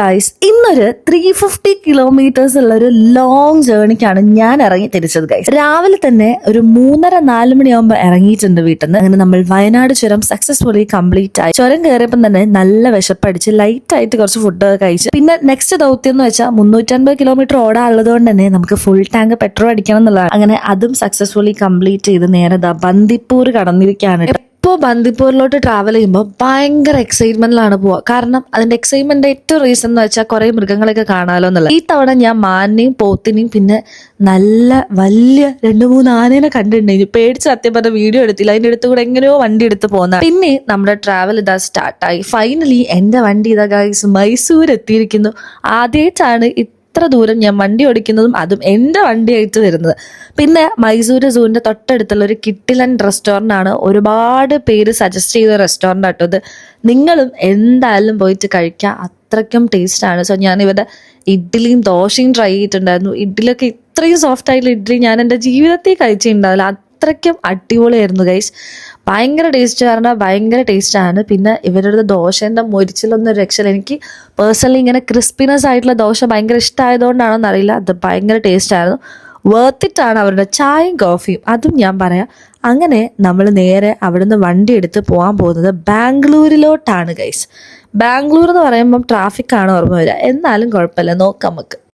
Guys ഇന്നൊരു three fifty kilometres ഉള്ള ഒരു ലോങ് ജേർണിക്കാണ് ഞാൻ ഇറങ്ങി തിരിച്ചത് ഗൈസ് രാവിലെ തന്നെ ഒരു മൂന്നര നാല് മണിയാകുമ്പോൾ ഇറങ്ങിയിട്ടുണ്ട് വീട്ടിൽ നിന്ന് അങ്ങനെ നമ്മൾ വയനാട് ചുരം സക്സസ്ഫുള്ളി കംപ്ലീറ്റ് ആയി. ചുരം കയറിയപ്പം തന്നെ നല്ല വിശപ്പടിച്ച് ലൈറ്റ് ആയിട്ട് കുറച്ച് ഫുഡ് കഴിച്ച്. പിന്നെ നെക്സ്റ്റ് ദൗത്യം എന്ന് വെച്ചാൽ മുന്നൂറ്റൻപത് കിലോമീറ്റർ ഓടാനുള്ളത് കൊണ്ട് തന്നെ നമുക്ക് ഫുൾ ടാങ്ക് പെട്രോൾ അടിക്കണം എന്നുള്ളതാണ്. അങ്ങനെ അതും സക്സസ്ഫുള്ളി കംപ്ലീറ്റ് ചെയ്ത് നേരെ ബന്ദിപ്പൂർ കടന്നിരിക്കുകയാണ്. ഇപ്പോൾ ബന്ദിപ്പൂരിലോട്ട് ട്രാവൽ ചെയ്യുമ്പോൾ ഭയങ്കര എക്സൈറ്റ്മെന്റിലാണ് പോവുക. കാരണം അതിന്റെ എക്സൈറ്റ്മെന്റ് ഏറ്റവും റീസൺ എന്ന് വെച്ചാൽ കുറെ മൃഗങ്ങളൊക്കെ കാണാലോ എന്നുള്ളത്. ഈ തവണ ഞാൻ മാനിനെയും പോത്തിനെയും പിന്നെ നല്ല വലിയ രണ്ട് മൂന്ന് ആനേനെ കണ്ടിട്ടുണ്ടെങ്കിൽ പേടിച്ച് സത്യം പറഞ്ഞ വീഡിയോ എടുത്തില്ല. അതിന്റെ അടുത്ത് കൂടെ എങ്ങനെയോ വണ്ടി എടുത്ത് പോകുന്ന പിന്നെ നമ്മുടെ ട്രാവൽ ഇതാ സ്റ്റാർട്ടായി ഫൈനലി എന്റെ വണ്ടി ഇതാ ഗൈസ് മൈസൂർ എത്തിയിരിക്കുന്നു ആദ്യമായിട്ടാണ് ഇത്ര ദൂരം ഞാൻ വണ്ടി ഓടിക്കുന്നതും അതും എന്റെ വണ്ടിയായിട്ട് വരുന്നത്. പിന്നെ മൈസൂർ സൂവിന്റെ തൊട്ടടുത്തുള്ള ഒരു കിട്ടിലൻ റെസ്റ്റോറന്റ് ആണ് ഒരുപാട് പേര് സജസ്റ്റ് ചെയ്ത റെസ്റ്റോറന്റ് ആട്ടോ നിങ്ങളും എന്തായാലും പോയിട്ട് കഴിക്കുക അത്രയ്ക്കും ടേസ്റ്റാണ്. സോ ഞാൻ ഇവിടെ ഇഡ്ഡലിയും ദോശയും ട്രൈ ചെയ്തിട്ടുണ്ടായിരുന്നു. ഇഡ്ഡലിയൊക്കെ ഇത്രയും സോഫ്റ്റ് ആയിട്ടുള്ള ഇഡ്ഡലി ഞാൻ എന്റെ ജീവിതത്തിൽ കഴിച്ചിട്ടുണ്ടാവില്ല. അത്രയ്ക്കും അടിപൊളിയായിരുന്നു ഗൈസ് ഭയങ്കര ടേസ്റ്റ് പറഞ്ഞാൽ ഭയങ്കര ടേസ്റ്റാണ് പിന്നെ ഇവരുടെ ദോശേന്റെ മൊരിച്ചിലൊന്നും രക്ഷയില്ല. എനിക്ക് പേഴ്സണലി ഇങ്ങനെ ക്രിസ്പിനെസ് ആയിട്ടുള്ള ദോശ ഭയങ്കര ഇഷ്ടമായതുകൊണ്ടാണോന്ന് അറിയില്ല. അത് ഭയങ്കര ടേസ്റ്റ് ആയിരുന്നു. വേർത്തിട്ടാണ് അവരുടെ ചായയും കോഫിയും അതും ഞാൻ പറയാം. അങ്ങനെ നമ്മൾ നേരെ അവിടുന്ന് വണ്ടി എടുത്ത് പോകാൻ പോകുന്നത് ബാംഗ്ലൂരിലോട്ടാണ് ഗൈസ് ബാംഗ്ലൂർ എന്ന് പറയുമ്പം ട്രാഫിക് ആണ് ഓർമ്മ വരിക. എന്നാലും കുഴപ്പമില്ല. നോക്കാം നമുക്ക്.